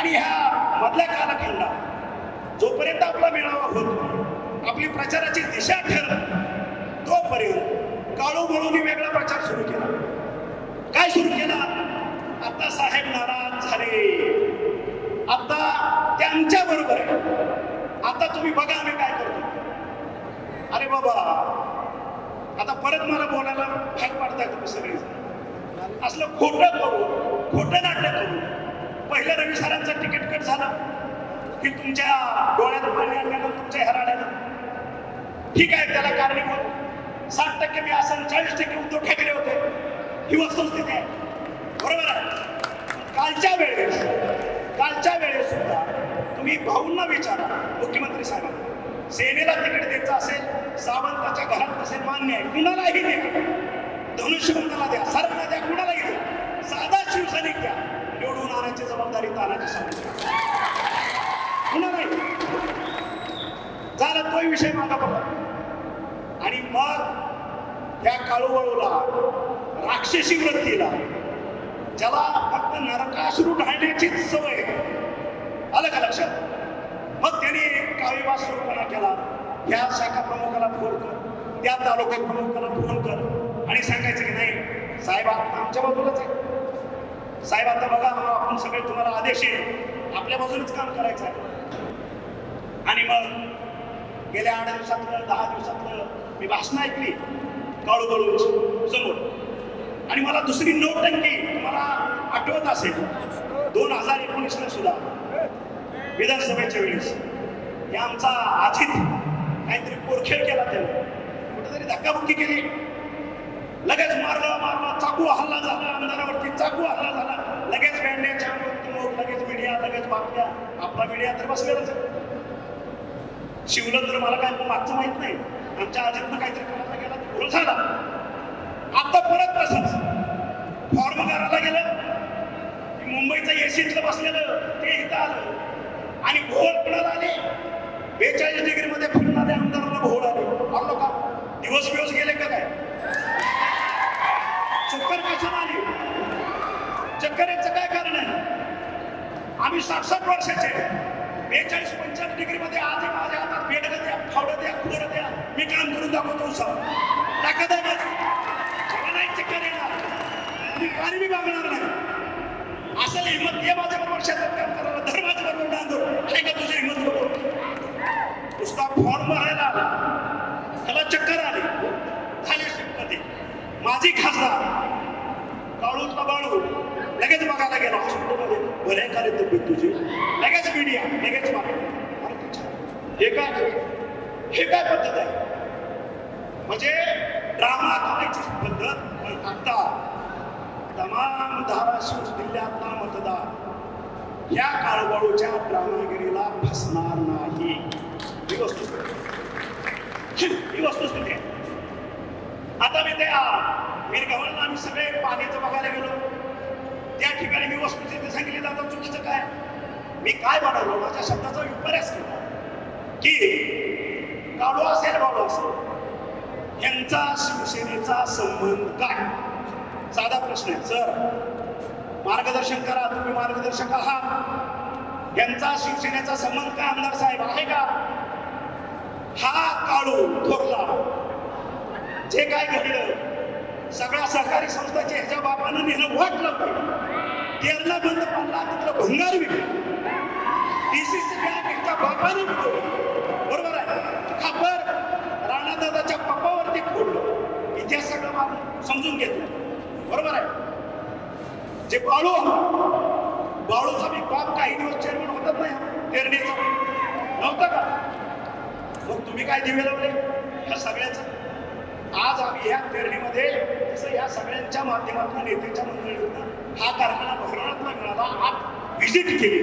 आणि ह्या मधल्या कालखंडात जोपर्यंत आपला मेळावा होत आपली प्रचाराची दिशा ठरत तोपर्यंत काळू बळूनी वेगळा प्रचार सुरू केला. काय सुरू केला? आता साहेब नाराज झाले. आता त्यांच्या बरोबर आहे. आता तुम्ही बघा आम्ही काय करतो. अरे बाबा आता परत मला बोलायला भाग पाडताय तुम्ही सगळे असलं खोटं करू खोटं नाट्य करू पहिलं रवी सरांचं तिकीट कट झालं. की तुमच्या डोळ्यात पाणी आणल्यानं तुमच्या हराड्यानं. ठीक आहे त्याला कारणीभूत साठ टक्के मी असं चाळीस टक्के उद्धव ठाकरे होते. ही वस्तुस्थिती आहे. बरोबर आहे? कालच्या वेळेस कालच्या वेळेस सुद्धा तुम्ही भाऊंना विचारा मुख्यमंत्री साहेबांना. सेनेला तिकीट द्यायचं असेल सावंताच्या घरात असेल मान्य आहे. कुणालाही द्या. धनुष्यबंधाला द्या सर्वांना द्या कुणालाही द्या. साधा शिवसैनिक द्या. निवडून आणायची जबाबदारी तानाची सावंत झाला तोही विषय मागा पडला आणि मग त्या काळूवळूला राक्षसी वृत्तीला ज्याला फक्त नरकासुरू ढाळण्याचीच सवय आहे. आलं का लक्षात? मग त्याने काळीवास सुरूपणा केला. ह्या शाखा प्रमुखाला फोन कर. त्या तालुका प्रमुखाला फोन कर. आणि सांगायचं की नाही साहेब आमच्या बाजूलाच आहे. साहेब आता बघा आपण सगळे तुम्हाला आदेश येईल आपल्या बाजूनच काम करायचं आहे. आणि मग गेल्या आठ दिवसातलं दहा दिवसातलं मी भाषण ऐकली कळूकळू समोर. आणि मला दुसरी नोटंकी तुम्हाला आठवत असेल. दोन हजार एकोणीसला सुद्धा विधानसभेच्या वेळेस. हे आमचा अजित काहीतरी पोरखेळ केला त्याने. कुठेतरी धक्काबुक्की केली. लगेच मारलं मारलं चाकू हल्ला झाला आमदारावरती चाकू हल्ला झाला. लगेच बँड्याच्या लगेच मीडिया लगेच बातम्या. आपला मीडिया तर बसलेलाच शिवलं तर मला काय मागचं माहीत नाही. आमच्या अजितनं काहीतरी करायला गेला तर झाला. आता परत तसंच. फॉर्म करायला गेलं. की मुंबईचं एसीतलं बसलेलं. ते इथं आलं. आणि घोळ पडत आले. बेचाळीस डिग्रीमध्ये फिरणारे फिरणाऱ्या आमदाराला घोळ आले. आलो का दिवस बिवस गेले का काय? चक्कर कशाला आली चक्कर याचं काय कारण आहे? आम्ही साठ साठ वर्षाचे बेचाळीस पंचाळीस डिग्री मध्ये आज माझ्या हातात बेड द्या फावडं द्या खुरं द्या. मी काम करून दाखवतो सर. ताकद आहे माझी मला नाही चक्कर येणार. मी पाणी बी मागणार नाही. असं हिंमत ये माझ्या बरोबर शेतात काम करायला धर माझ्या बरोबर नांदो आहे का तुझी हिंमत बघू नुसता फॉर्म भरायला आला त्याला चक्कर आली झाली शिकपती माझी खासदार काळू तबाळू लगेच बघायला गेला हॉस्पिटलमध्ये बरे का तब्येत तुझी. लगेच मीडिया लगेच हे काय हे काय पद्धत आहे. म्हणजे ड्रामा करायची पद्धत पण आता तमाम धाराशिव जिल्ह्यातला मतदार या काळबाळूच्या ड्रामागिरीला फसणार नाही. ही वस्तुस्थिती ही वस्तुस्थिती आहे. आता मी त्या मीरगावाला आम्ही सगळे पाण्याचं बघायला गेलो. त्या ठिकाणी मी वस्तुस्थिती सांगितली दादा चुकीचं काय? मी काय म्हणालो माझ्या शब्दाचा विपर्यास केला. की काळू असेल बाळू असेल यांचा शिवसेनेचा संबंध काय? साधा प्रश्न आहे. सर मार्गदर्शन करा तुम्ही मार्गदर्शक आहात. यांचा शिवसेनेचा संबंध काय आमदार साहेब आहे का? हा काळू थोरला जे काय घडलं सगळ्या सहकारी संस्थाचे ह्याच्या बापानं नेलं वाट लावली. केरला बंद पडला तिथलं भंगार विकला. डीसीसी बँक एकच्या बापानं बरोबर आहे? खापर राणादादाच्या पप्पावरती फोडलं. इतिहास सगळं आपण समजून घेतलं. बरोबर आहे? जे बाळू बाळूचा मी बाप काही दिवस चेअरमन होतात नाही. पेरणीचा नव्हता का? मग तुम्ही काय दिवे लावले? ह्या सगळ्याचं? आज आम्ही ह्या पेरणीमध्ये जसं या सगळ्यांच्या माध्यमातून नेत्याच्या मंडळीतून हा कारखाना भरणातला मिळाला आत व्हिजिट केली.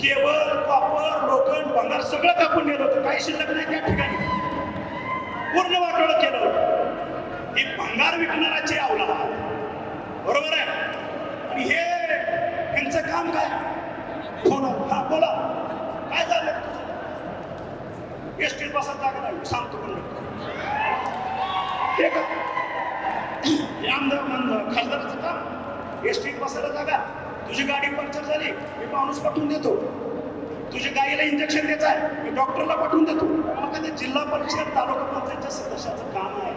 केवळ कॉपर लोखंड भंगार सगळं कापून नेलं होतं. काही शिल्लक नाही त्या ठिकाणी. पूर्ण वाटोळं केलं होतं. ही भंगार विकणाराची आवला बरोबर आहे? आणि हे यांचं काम काय? बोला. हा बोला. काय झालं? एसटीत बसत जागा नाही. सांगतो पण हे का आमदार खासदाराचं काम एसटीत बसायला जागा तुझी गाडी पंक्चर झाली मी माणूस पाठवून देतो तुझ्या गाईला इंजेक्शन द्यायचं आहे मी डॉक्टरला पाठवून देतो मला काय ते जिल्हा परिषद तालुका पंचायतच्या सदस्याचं काम आहे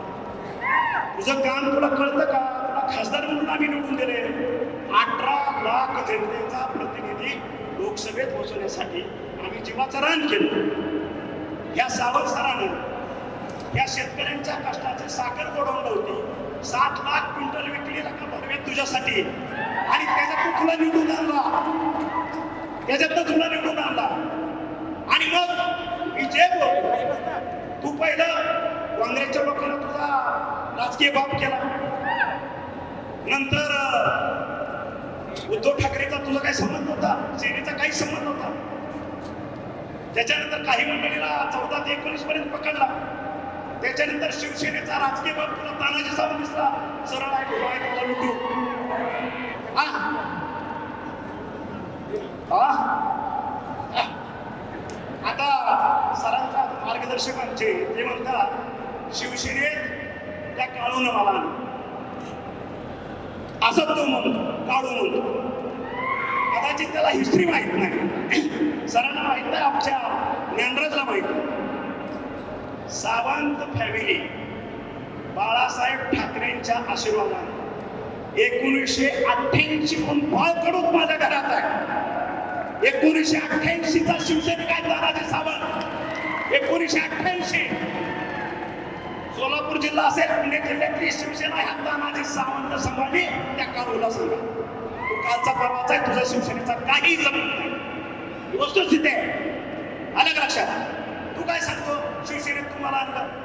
तुझं काम तुला कळतं का तुला खासदार म्हणून आम्ही निवडून दिले अठरा लाख जनतेचा प्रतिनिधी लोकसभेत पोहोचवण्यासाठी आम्ही जीवाचं रान केलं या सावध सरानं या शेतकऱ्यांच्या कष्टाची साखर गोडवलं होती सात लाख क्विंटल विकली रक्कम भरवे तुझ्यासाठी. आणि त्याच्यात तू तुला निवडून आणला. त्याच्यात तुला निवडून आणला. आणि मग मी जे बोलतो तू पहिलं काँग्रेसच्या लोकांना तुझा राजकीय बाप केला. नंतर उद्धव ठाकरेचा तुझा काही संबंध होता सेनेचा काही संबंध होता. त्याच्यानंतर काही मंडळीला चौदा ते एकोणीस पर्यंत पकडला. त्याच्यानंतर शिवसेनेचा राजकीय बाब तुला तानाजी साहेब दिसला. सरळ आहे उभा तुला लुटू. आता सरांचा मार्गदर्शकांचे ते म्हणतात शिवसेनेत त्या काळून मला असं तो म्हणतो काढून म्हणतो कदाचित त्याला हिस्ट्री माहीत नाही. सरांना माहीत नाही आमच्या ज्ञानराजला माहीत नाही. सावंत फॅमिली बाळासाहेब ठाकरेंच्या आशीर्वादाने. एकोणीसशे अठ्ठ्याऐंशी पण बाळकडून माझ्या घरात आहे. एकोणीसशे अठ्ठ्याऐंशीचा शिवसैनिक आहे दादाजी सावंत. एकोणीसशे अठ्ठ्याऐंशी. सोलापूर जिल्हा असेल पुणे जिल्ह्यातली शिवसेना ह्या तानाजी सावंत सांभाळली त्या काळूला सांगा तू कालचा परवाचा आहे तुझ्या शिवसेनेचा काही जमत नाही. वस्तुस्थिती आहे. आलं का लक्षात? तू काय सांगतो? शिवसेनेत तुम्हाला आणलं.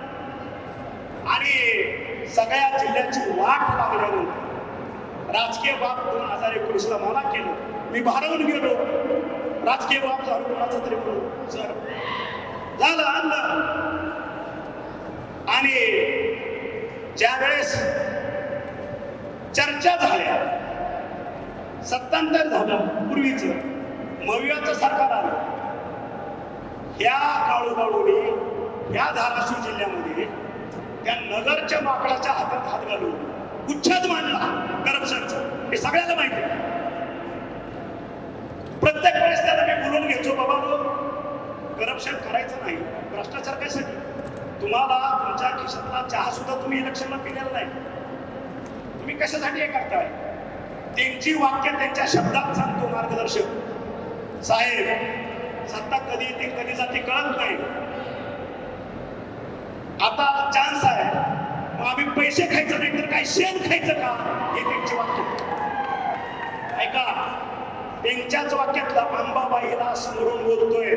आणि सगळ्या जिल्ह्यांची वाट लागल्यानंतर राजकीय बाब दोन हजार एकोणीसला मला केलं. मी भारावून गेलो. राजकीय बाब झालो कोणाचं तरी म्हणून. सर झालं आणलं. आणि ज्या वेळेस चर्चा झाल्या सत्तांतर झालं पूर्वीच मवियाचं सरकार आलं. ह्या काळूबाळूने ह्या धाराशिव जिल्ह्यामध्ये त्या नगरच्या माकडाच्या हातात हात घालून गुच्छाच मांडला करप्शनचा हे सगळ्याला माहिती प्रत्येक वेळेस त्याला मी बोलून घ्यायचो बाबा करप्शन करायचं नाही भ्रष्टाचार कशासाठी? तुम्हाला तुमच्या खिशातला चहा सुद्धा तुम्ही इलेक्शनला पिलेला नाही. तुम्ही कशासाठी हे करताय? त्यांची वाक्य त्यांच्या शब्दात सांगतो मार्गदर्शक. साहेब सत्ता कधी येते कधी जाते कळत नाही. आता चान्स आहे. मग आम्ही पैसे खायचं नाही तर काय शेण खायचं का? हे त्यांची वाक्य. ऐका त्यांच्याच वाक्यातला अंबाबाईला स्मरून बोलतोय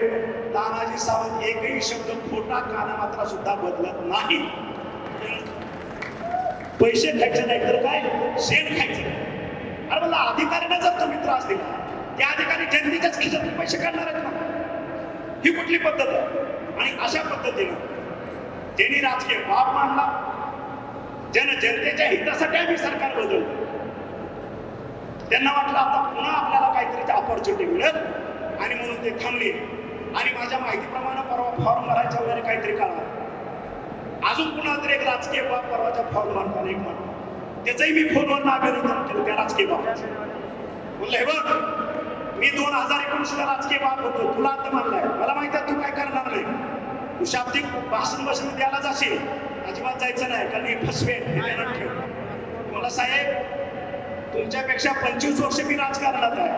तानाजी सावंत एकही शब्द खोटा काना मात्रा सुद्धा बदलत नाही. पैसे खायचे नाही तर काय? शेण खायचं अरे मला अधिकाऱ्यांना जर तुम्ही त्रास दिला त्या अधिकारी जनतेच्याच खिशातून पैसे काढणार आहेत ना ही कुठली पद्धत आहे? आणि अशा पद्धतीनं? ज्यांनी राजकीय बाब मांडला जन जनतेच्या हितासाठी आम्ही सरकार बदललं. त्यांना वाटलं आता पुन्हा आपल्याला काहीतरी ऑपॉर्च्युनिटी मिळेल आणि म्हणून ते थांबले. आणि माझ्या माहितीप्रमाणे परवा फॉर्म भरायच्या वगैरे काहीतरी काढा अजून पुन्हा तरी एक राजकीय बाब परवाच्या फॉर्म भरताना एक म्हण त्याचंही मी फोनवर अभिनंदन केलं त्या राजकीय बाबा बोललं हे बघ मी दोन हजार एकोणीसला राजकीय बाब होतो. तुला आता मानलाय. मला माहिती आहे तू काय करणार नाही. तू शाब्दिक भाषण भाषण द्यायला जाशील. अजिबात जायचं नाही. कारण हे फसवे हे ठेव. मला साहेब तुमच्यापेक्षा पंचवीस वर्ष मी राजकारणात आहे.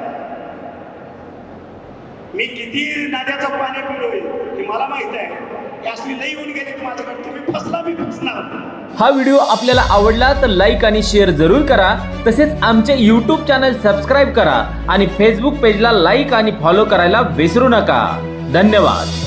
मी किती नद्याचं पाणी पिलोय हे मला माहीत आहे. येऊन माझ्याकडे. तुम्ही फसला मी फसणार. हा व्हिडिओ आपल्याला आवडला तर लाईक आणि शेअर जरूर करा. तसेच आमचे यूट्यूब चॅनल सबस्क्राईब करा आणि फेसबुक पेजला लाईक आणि फॉलो करायला विसरू नका. धन्यवाद.